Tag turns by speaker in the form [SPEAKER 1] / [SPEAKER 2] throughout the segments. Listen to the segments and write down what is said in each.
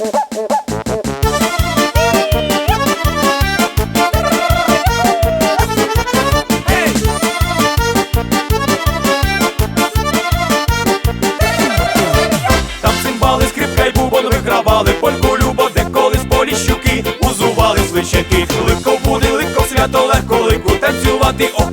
[SPEAKER 1] Там цимбали, скрипка й бубон вигравали, польку любо, де узували свищаки, легко буде, легко свято, легко лику танцювати, ох,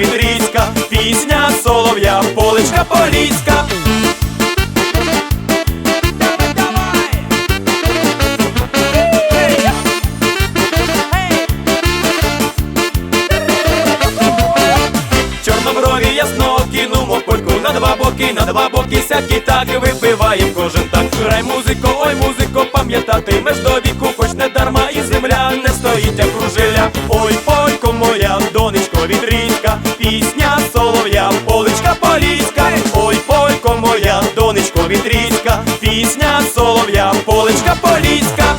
[SPEAKER 1] донечко вітрійська, пісня солов'я, поличка поліська. Чорноброві ясно кинумо польку на два боки, на два боки сякі так випиваєм кожен так. Грай музико, ой вітрійська, пісня солов'я, поличка поліська.